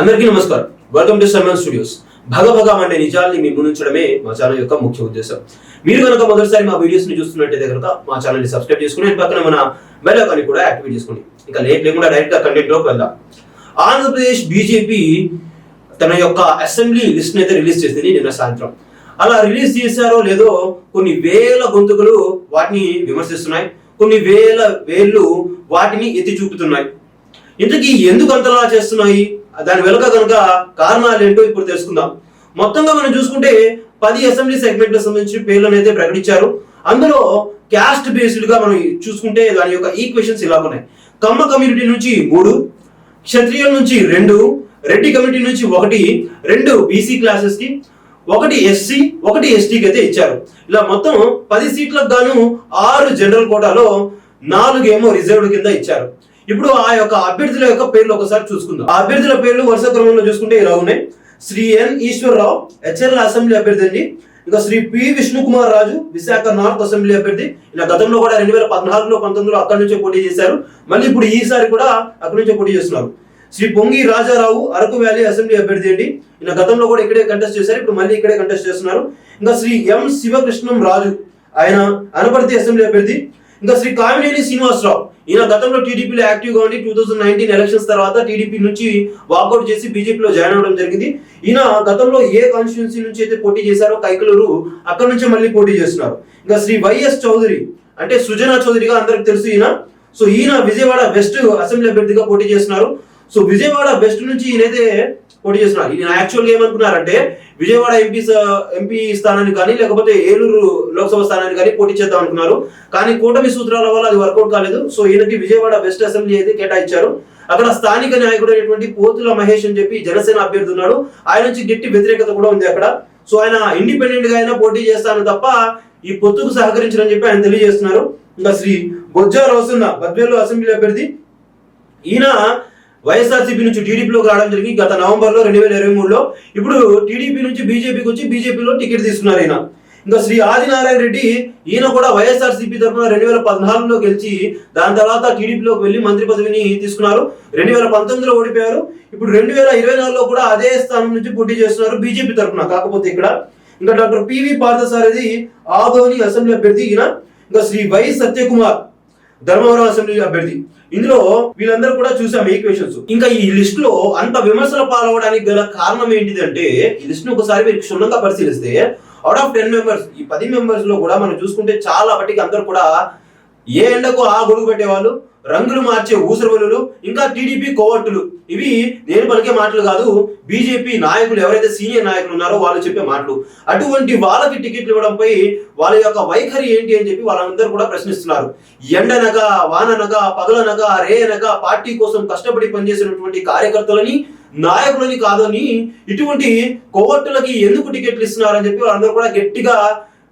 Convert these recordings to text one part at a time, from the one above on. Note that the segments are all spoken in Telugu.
అందరికీ నమస్కారం. వెల్కమ్ టు సల్మాన్ స్టూడియోస్ భగభగం అంటే నిజాల్ని మీ ముందుంచడమే మా ఛానల్ యొక్క ముఖ్య ఉద్దేశం. మీరు కనుక మొదటిసారి మా వీడియోస్ని చూస్తున్నట్టయితే కనుక మా ఛానల్ని సబ్స్క్రైబ్ చేసుకుని పక్కన మన బెల్ ఐకాన్ కూడా యాక్టివేట్ చేసుకోండి. ఇంకా లేట్ లేకుండా డైరెక్ట్గా కంటెంట్లోకి వెళ్దాం. ఆంధ్రప్రదేశ్ బీజేపీ తన యొక్క అసెంబ్లీ లిస్ట్ అయితే రిలీజ్ చేసింది నిన్న సాయంత్రం. అలా రిలీజ్ చేశారో లేదో కొన్ని వేల గొంతుకులు వాటిని విమర్శిస్తున్నాయి. కొన్ని వేల వేళ్ళు వాటిని ఎత్తి చూపుతున్నాయి. ఇంతకీ ఎందుకు అంతలా చేస్తున్నాయి? దాని వెనుక కనుక కారణాలు ఏంటో ఇప్పుడు తెలుసుకుందాం. మొత్తంగా మనం చూసుకుంటే పది అసెంబ్లీ సెగ్మెంట్లకు సంబంధించి పేర్లను అయితే ప్రకటించారు. అందులో క్యాస్ట్ బేస్డ్గా మనం చూసుకుంటే దాని యొక్క ఈక్వేషన్స్ ఇలా ఉన్నాయి. కమ్మ కమ్యూనిటీ నుంచి మూడు క్షత్రియుల నుంచి రెండు రెడ్డి కమ్యూనిటీ నుంచి ఒకటి రెండు బీసీ క్లాసెస్కి ఒకటి ఎస్సీ ఒకటి ఎస్టీకి అయితే ఇచ్చారు. ఇలా మొత్తం పది సీట్లకు గాను ఆరు జనరల్ కోటాలో నాలుగేమో రిజర్వ్డ్ కింద ఇచ్చారు. ఇప్పుడు ఆ యొక్క అభ్యర్థుల యొక్క పేర్లు ఒకసారి చూసుకుందాం. ఆ అభ్యర్థుల పేర్లు వరుస క్రమంలో చూసుకుంటే ఇలా ఉన్నాయి. శ్రీ ఎన్ ఈశ్వరరావు హెచ్ఎల్ అసెంబ్లీ అభ్యర్థి అండి. ఇంకా Shri P Vishnukumar Raju Visakha north assembly అభ్యర్థి. ఇలా గతంలో కూడా రెండు వేల పద్నాలుగులో పంతొమ్మిదిలో అక్కడి నుంచే పోటీ చేశారు. మళ్ళీ ఇప్పుడు ఈసారి కూడా అక్కడి నుంచే పోటీ చేస్తున్నారు. శ్రీ పొంగి రాజారావు అరకు వ్యాలీ అసెంబ్లీ అభ్యర్థి అండి. ఇలా గతంలో కూడా ఇక్కడే కంటెస్ట్ చేశారు. ఇప్పుడు మళ్ళీ ఇక్కడే కంటెస్ట్ చేస్తున్నారు. ఇంకా శ్రీ ఎం శివకృష్ణం రాజు ఆయన అనపర్తి అసెంబ్లీ అభ్యర్థి. ఇంకా శ్రీ కామినేని శ్రీనివాసరావు ఈయన గతంలో టీడీపీలో యాక్టివ్గా ఉండి టూ థౌసండ్ నైన్టీన్ ఎలక్షన్స్ తర్వాత టీడీపీ నుంచి వాకౌట్ చేసి బీజేపీలో జాయిన్ అవ్వడం జరిగింది. ఈయన గతంలో ఏ కాన్స్టిట్యున్సీ నుంచి అయితే పోటీ చేశారో కైకలూరు అక్కడ నుంచి మళ్ళీ పోటీ చేస్తున్నారు. ఇంకా శ్రీ వైఎస్ చౌదరి అంటే సుజనా చౌదరిగా అందరికి తెలుసు ఈయన. సో ఈయన విజయవాడ వెస్ట్ అసెంబ్లీ అభ్యర్థిగా పోటీ చేస్తున్నారు. సో విజయవాడ వెస్ట్ నుంచి ఈయనైతే పోటీ చేస్తున్నారు ఈయన యాక్చువల్గా ఏమనుకున్నారంటే విజయవాడ ఎంపీ ఎంపీ స్థానాన్ని కానీ లేకపోతే ఏలూరు లోక్సభ స్థానాన్ని కానీ పోటీ చేద్దాం అనుకున్నారు. కానీ కూటమి సూత్రాల వల్ల అది వర్కౌట్ కాలేదు. సో ఈయనకి విజయవాడ వెస్ట్ అసెంబ్లీ అయితే కేటాయించారు. అక్కడ స్థానిక నాయకుడు అయినటువంటి పోతుల మహేష్ అని చెప్పి జనసేన అభ్యర్థి ఉన్నాడు. ఆయన నుంచి గట్టి వ్యతిరేకత కూడా ఉంది అక్కడ. సో ఆయన ఇండిపెండెంట్గా అయినా పోటీ చేస్తాను తప్ప ఈ పొత్తుకు సహకరించరని చెప్పి ఆయన తెలియజేస్తున్నారు. ఇంకా శ్రీ బొజ్జా రోసన్న బద్వేలు అసెంబ్లీ అభ్యర్థి. ఈయన వైఎస్ఆర్సీపీ నుంచి టీడీపీలోకి రావడం జరిగింది. గత నవంబర్లో రెండు వేల ఇరవై మూడులో ఇప్పుడు టీడీపీ నుంచి బీజేపీకి వచ్చి బీజేపీలో టికెట్ తీసుకున్నారు ఈయన. ఇంకా శ్రీ ఆదినారాయణ రెడ్డి ఈయన కూడా వైఎస్ఆర్సీపీ తరఫున రెండు వేల పద్నాలుగులో గెలిచి దాని తర్వాత టీడీపీలోకి వెళ్ళి మంత్రి పదవిని తీసుకున్నారు. రెండు వేల పంతొమ్మిదిలో ఓడిపోయారు. ఇప్పుడు రెండు వేల ఇరవై నాలుగులో కూడా అదే స్థానం నుంచి పోటీ చేస్తున్నారు బీజేపీ తరఫున. కాకపోతే ఇక్కడ ఇంకా doctor PV Parthasarathi Adoni assembly అభ్యర్థి ఈయన. ఇంకా శ్రీ వై సత్యకుమార్ ధర్మవరం అసెంబ్లీ అభ్యర్థి. ఇందులో వీళ్ళందరూ కూడా చూసాం ఈక్వేషన్స్ ఇంకా ఈ లిస్ట్లో అంత విమర్శల పాలవడానికి గల కారణం ఏంటిదంటే ఈ లిస్ట్ను ఒకసారి మీరు క్షుణ్ణంగా పరిశీలిస్తే అవుట్ ఆఫ్ టెన్ మెంబర్స్ ఈ పది మెంబర్స్లో కూడా మనం చూసుకుంటే చాలా మట్టికి అందరూ కూడా ఏ ఎండకు ఆ గొడుగు పెట్టేవాళ్ళు? రంగులు మార్చే ఊసరవలులు ఇంకా టీడీపీ కోవట్టులు ఇవి నేను పలికే మాటలు కాదు బీజేపీ నాయకులు ఎవరైతే సీనియర్ నాయకులు ఉన్నారో వాళ్ళు చెప్పే మాటలు. అటువంటి వాళ్ళకి టికెట్లు ఇవ్వడంపై వాళ్ళ యొక్క వైఖరి ఏంటి అని చెప్పి వాళ్ళందరూ కూడా ప్రశ్నిస్తున్నారు. ఎండనగా వాననగా పగలనగా రేయనగా పార్టీ కోసం కష్టపడి పనిచేసినటువంటి కార్యకర్తలని నాయకులని కాదని ఇటువంటి కోవట్టులకి ఎందుకు టికెట్లు ఇస్తున్నారని చెప్పి వాళ్ళందరూ కూడా గట్టిగా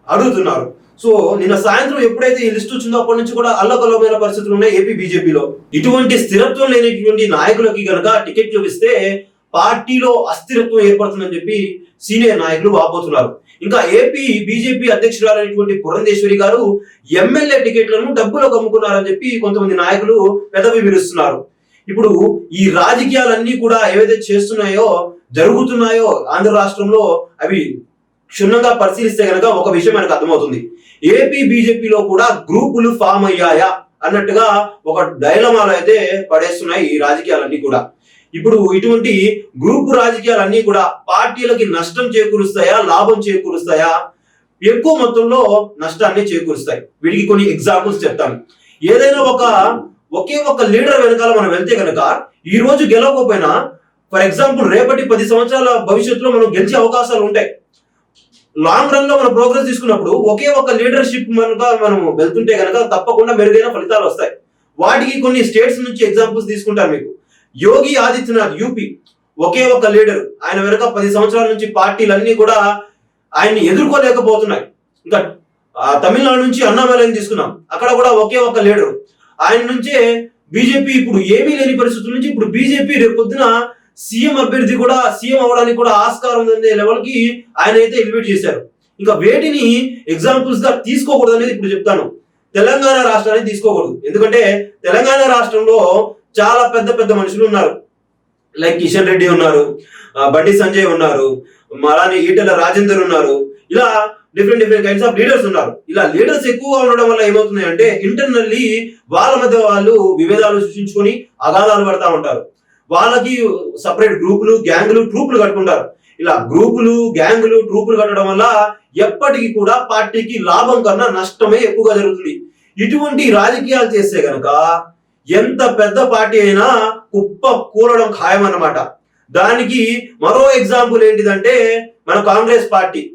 అడుగుతున్నారు. సో నిన్న సాయంత్రం ఎప్పుడైతే ఈ లిస్ట్ వచ్చిందో అప్పటి నుంచి కూడా అల్లకల్లమైన పరిస్థితులు ఉన్నాయి ఏపీ బీజేపీలో. ఇటువంటి స్థిరత్వం లేనటువంటి నాయకులకి గనక టికెట్లు ఇస్తే పార్టీలో అస్థిరత్వం ఏర్పడుతుందని చెప్పి సీనియర్ నాయకులు వాపోతున్నారు. ఇంకా ఏపీ బీజేపీ అధ్యక్షురాలైనటువంటి పురంధేశ్వరి గారు ఎమ్మెల్యే టికెట్లను డబ్బులకు అమ్ముకున్నారని చెప్పి కొంతమంది నాయకులు పెదవి విరుస్తున్నారు. ఇప్పుడు ఈ రాజకీయాలన్నీ కూడా ఏవైతే చేస్తున్నాయో జరుగుతున్నాయో ఆంధ్ర రాష్ట్రంలో అవి క్షుణ్ణంగా పరిశీలిస్తే గనక ఒక విషయం మనకు అర్థమవుతుంది. ఏపీ బీజేపీలో కూడా గ్రూపులు ఫామ్ అయ్యాయా అన్నట్టుగా ఒక డైలమాలు అయితే పడేస్తున్నాయి ఈ రాజకీయాలన్నీ కూడా. ఇప్పుడు ఇటువంటి గ్రూపు రాజకీయాలన్నీ కూడా పార్టీలకి నష్టం చేకూరుస్తాయా లాభం చేకూరుస్తాయా? ఎక్కువ మొత్తంలో నష్టాన్ని చేకూరుస్తాయి. వీటికి కొన్ని ఎగ్జాంపుల్స్ చెప్తాను. ఏదైనా ఒక ఒకే ఒక లీడర్ వెనకాల మనం వెళ్తే కనుక ఈ రోజు గెలవకపోయినా ఫర్ ఎగ్జాంపుల్ రేపటి పది సంవత్సరాల భవిష్యత్తులో మనం గెలిచే అవకాశాలు ఉంటాయి. లాంగ్ రన్లో మనం ప్రోగ్రెస్ తీసుకున్నప్పుడు ఒకే ఒక లీడర్షిప్ మనక మనం వెళ్తుంటే కనుక తప్పకుండా మెరుగైన ఫలితాలు వస్తాయి. వాటికి కొన్ని స్టేట్స్ నుంచి ఎగ్జాంపుల్స్ తీసుకుంటారు మీకు. యోగి ఆదిత్యనాథ్ యూపీ ఒకే ఒక లీడర్ ఆయన వెనుక పది సంవత్సరాల నుంచి పార్టీలన్నీ కూడా ఆయన్ని ఎదుర్కోలేకపోతున్నాయి. ఇంకా తమిళనాడు నుంచి అన్నామలైని తీసుకున్నాం. అక్కడ కూడా ఒకే ఒక లీడర్ ఆయన నుంచే బీజేపీ ఇప్పుడు ఏమీ లేని పరిస్థితుల నుంచి ఇప్పుడు బీజేపీ రేపు పొద్దున సీఎం అభ్యర్థి కూడా సీఎం అవడానికి కూడా ఆస్కారం ఉందనే లెవెల్కి ఆయన అయితే ఎలివేట్ చేశారు. ఇంకా వేటిని ఎగ్జాంపుల్స్గా తీసుకోకూడదు అనేది ఇప్పుడు చెప్తాను. తెలంగాణ రాష్ట్రాన్ని తీసుకోకూడదు. ఎందుకంటే తెలంగాణ రాష్ట్రంలో చాలా పెద్ద పెద్ద మనుషులు ఉన్నారు. లైక్ కిషన్ రెడ్డి ఉన్నారు బండి సంజయ్ ఉన్నారు అలానే ఈటెల రాజేందర్ ఉన్నారు. ఇలా different different kinds of leaders ఉన్నారు. ఇలా లీడర్స్ ఎక్కువగా ఉండడం వల్ల ఏమవుతుంది అంటే ఇంటర్నల్లీ వాళ్ళ మధ్య వాళ్ళు విభేదాలు సృష్టించుకొని అగాధాలు పడతా ఉంటారు. వాళ్ళకి సపరేట్ గ్రూపులు గ్యాంగులు ట్రూపులు కట్టుకుంటారు. ఇలా గ్రూపులు గ్యాంగులు ట్రూపులు కట్టడం వల్ల ఎప్పటికీ కూడా పార్టీకి లాభం కన్నా నష్టమే ఎక్కువగా జరుగుతుంది. ఇటువంటి రాజకీయాలు చేస్తే గనక ఎంత పెద్ద పార్టీ అయినా కుప్ప కూలడం ఖాయమన్నమాట. దానికి మరో ఎగ్జాంపుల్ ఏంటిదంటే మన కాంగ్రెస్ పార్టీ.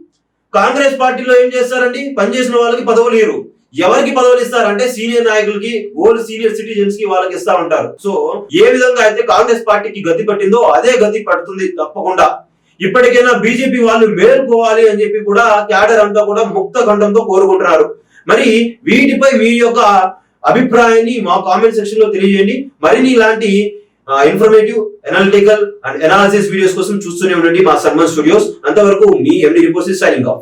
కాంగ్రెస్ పార్టీలో ఏం చేస్తారండి? పనిచేసిన వాళ్ళకి పదవులు లేరు ఎవరికి పదవులు ఇస్తారంటే సీనియర్ నాయకులకి ఓల్డ్ సీనియర్ సిటిజన్స్కి వాళ్ళకి ఇస్తా ఉంటారు. సో ఏ విధంగా అయితే కాంగ్రెస్ పార్టీకి గతి పట్టిందో అదే గతి పడుతుంది తప్పకుండా. ఇప్పటికైనా బీజేపీ వాళ్ళు మేలుకోవాలి అని చెప్పి కూడా క్యాడర్ అంతా కూడా ముక్త ఖండంతో కోరుకుంటున్నారు. మరి వీటిపై మీ యొక్క అభిప్రాయాన్ని మా కామెంట్ సెక్షన్లో తెలియజేయండి. మరిన్ని ఇలాంటి informative analytical and analysis videos కోసం చూస్తూనే ఉండండి మా సన్మన్ స్టూడియోస్. అంతవరకు మీ ఎండి రిపోర్ట్స్ సైనింగ్ ఆఫ్